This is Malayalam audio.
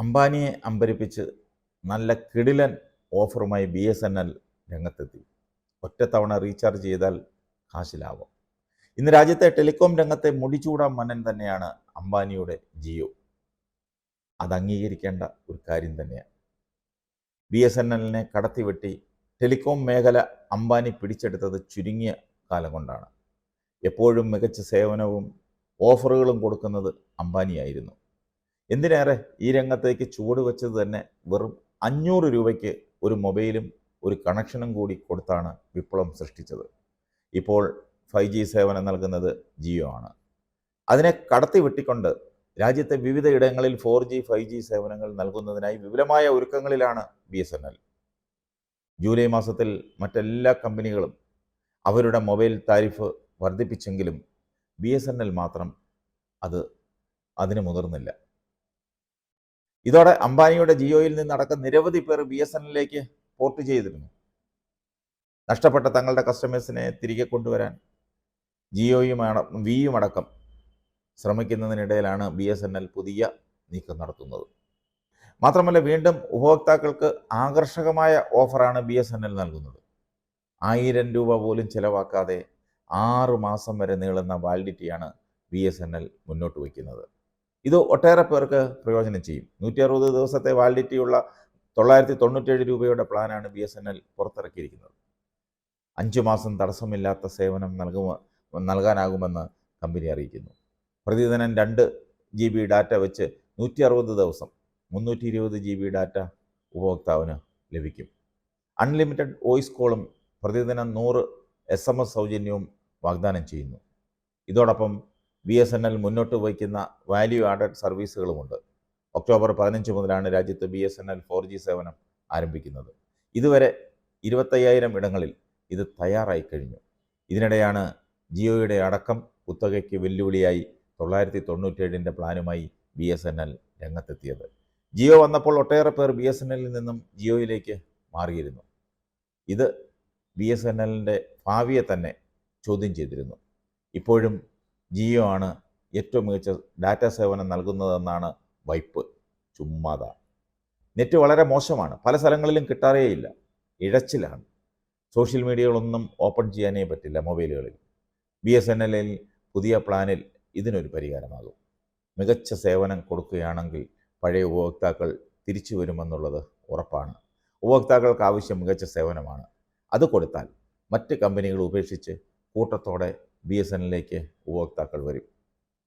അംബാനിയെ അമ്പരിപ്പിച്ച് നല്ല കിടിലൻ ഓഫറുമായി ബി എസ് എൻ എൽ രംഗത്തെത്തി. ഒറ്റത്തവണ റീചാർജ് ചെയ്താൽ കാശ് ലാഭം ഇന്ന് രാജ്യത്തെ ടെലികോം രംഗത്തെ മുടിച്ചൂടാൻ മന്നൻ തന്നെയാണ് അംബാനിയുടെ ജിയോ. അത് അംഗീകരിക്കേണ്ട ഒരു കാര്യം തന്നെയാണ്. ബി എസ് എൻ എല്ലിനെ കടത്തിവെട്ടി ടെലികോം മേഖല അംബാനി പിടിച്ചെടുത്തത് ചുരുങ്ങിയ കാലം കൊണ്ടാണ്. എപ്പോഴും മികച്ച സേവനവും ഓഫറുകളും കൊടുക്കുന്നത് അംബാനിയായിരുന്നു. എന്തിനേറെ ഈ രംഗത്തേക്ക് ചുവട് വെച്ചത് തന്നെ വെറും അഞ്ഞൂറ് രൂപയ്ക്ക് ഒരു മൊബൈലും ഒരു കണക്ഷനും കൂടി കൊടുത്താണ് വിപ്ലവം സൃഷ്ടിച്ചത്. ഇപ്പോൾ ഫൈവ് ജി സേവനം നൽകുന്നത് ജിയോ ആണ്. അതിനെ കടത്തി വെട്ടിക്കൊണ്ട് രാജ്യത്തെ വിവിധ ഇടങ്ങളിൽ ഫോർ ജി ഫൈവ് ജി സേവനങ്ങൾ നൽകുന്നതിനായി വിപുലമായ ഒരുക്കങ്ങളിലാണ് B S N L. July മാസത്തിൽ മറ്റെല്ലാ കമ്പനികളും അവരുടെ മൊബൈൽ താരിഫ് വർദ്ധിപ്പിച്ചെങ്കിലും ബി എസ് എൻ എൽ മാത്രം അത് അതിന് മുതിർന്നില്ല. ഇതോടെ അംബാനിയുടെ ജിയോയിൽ നിന്നടക്കം നിരവധി പേർ ബി എസ് എന്നിലേക്ക് പോർട്ട് ചെയ്തിരുന്നു. നഷ്ടപ്പെട്ട തങ്ങളുടെ കസ്റ്റമേഴ്സിനെ തിരികെ കൊണ്ടുവരാൻ ജിയോയും വിയും അടക്കം ശ്രമിക്കുന്നതിനിടയിലാണ് ബി എസ് എൻ എൽ പുതിയ നീക്കം നടത്തുന്നത്. മാത്രമല്ല വീണ്ടും ഉപഭോക്താക്കൾക്ക് ആകർഷകമായ ഓഫറാണ് ബി എസ് എൻ എൽ നൽകുന്നത്. ആയിരം രൂപ പോലും ചിലവാക്കാതെ ആറു മാസം വരെ നീളുന്ന വാലിഡിറ്റിയാണ് ബി എസ് എൻ എൽ മുന്നോട്ട് വയ്ക്കുന്നത്. ഇത് ഒട്ടേറെ പേർക്ക് പ്രയോജനം ചെയ്യും. നൂറ്റി അറുപത് ദിവസത്തെ വാലിഡിറ്റിയുള്ള തൊള്ളായിരത്തി തൊണ്ണൂറ്റേഴ് രൂപയുടെ പ്ലാനാണ് ബി എസ് എൻ എൽ പുറത്തിറക്കിയിരിക്കുന്നത്. അഞ്ച് മാസം തടസ്സമില്ലാത്ത സേവനം നൽകുമ നൽകാനാകുമെന്ന് കമ്പനി അറിയിക്കുന്നു. പ്രതിദിനം രണ്ട് ജി ബി ഡാറ്റ വെച്ച് നൂറ്റി അറുപത് ദിവസം മുന്നൂറ്റി ഇരുപത് ജി ബി ഡാറ്റ ഉപഭോക്താവിന് ലഭിക്കും. അൺലിമിറ്റഡ് വോയിസ് കോളും പ്രതിദിനം നൂറ് എസ് എം എസ് സൗജന്യവും വാഗ്ദാനം ചെയ്യുന്നു. ഇതോടൊപ്പം ബി എസ് എൻ എൽ മുന്നോട്ട് വയ്ക്കുന്ന വാല്യൂ ആഡഡ് സർവീസുകളുമുണ്ട് ഒക്ടോബർ പതിനഞ്ച് മുതലാണ് രാജ്യത്ത് B S N L four G സേവനം ആരംഭിക്കുന്നത്. ഇതുവരെ ഇരുപത്തയ്യായിരം ഇടങ്ങളിൽ ഇത് തയ്യാറായി കഴിഞ്ഞു. ഇതിനിടെയാണ് ജിയോയുടെ അടക്കം കുത്തകയ്ക്ക് വെല്ലുവിളിയായി തൊള്ളായിരത്തി തൊണ്ണൂറ്റേഴിന്റെ പ്ലാനുമായി ബി എസ് എൻ എൽ രംഗത്തെത്തിയത്. ജിയോ വന്നപ്പോൾ ഒട്ടേറെ പേർ ബി എസ് എൻ എല്ലിൽ നിന്നും ജിയോയിലേക്ക് മാറിയിരുന്നു. ഇത് ബി എസ് എൻ എല്ലിന്റെ ഭാവിയെ തന്നെ ചോദ്യം ചെയ്തിരുന്നു. ഇപ്പോഴും ജിയോ ആണ് ഏറ്റവും മികച്ച ഡാറ്റ സേവനം നൽകുന്നതെന്നാണ് വൈപ്പ്. ചുമ്മാത. നെറ്റ് വളരെ മോശമാണ്. പല സ്ഥലങ്ങളിലും കിട്ടാറേയില്ല. ഇഴച്ചിലാണ്. സോഷ്യൽ മീഡിയകളൊന്നും ഓപ്പൺ ചെയ്യാനേ പറ്റില്ല മൊബൈലുകളിൽ. ബി എസ് എൻ എല്ലിൽ പുതിയ പ്ലാനിൽ ഇതിനൊരു പരിഹാരമാകും. മികച്ച സേവനം കൊടുക്കുകയാണെങ്കിൽ പഴയ ഉപഭോക്താക്കൾ തിരിച്ചു വരുമെന്നുള്ളത് ഉറപ്പാണ്. ഉപഭോക്താക്കൾക്ക് ആവശ്യം മികച്ച സേവനമാണ്. അത് കൊടുത്താൽ മറ്റ് കമ്പനികൾ ഉപേക്ഷിച്ച് കൂട്ടത്തോടെ ബി എസ് എൻ എല്ലിലേക്ക് ഉപഭോക്താക്കൾ വരും.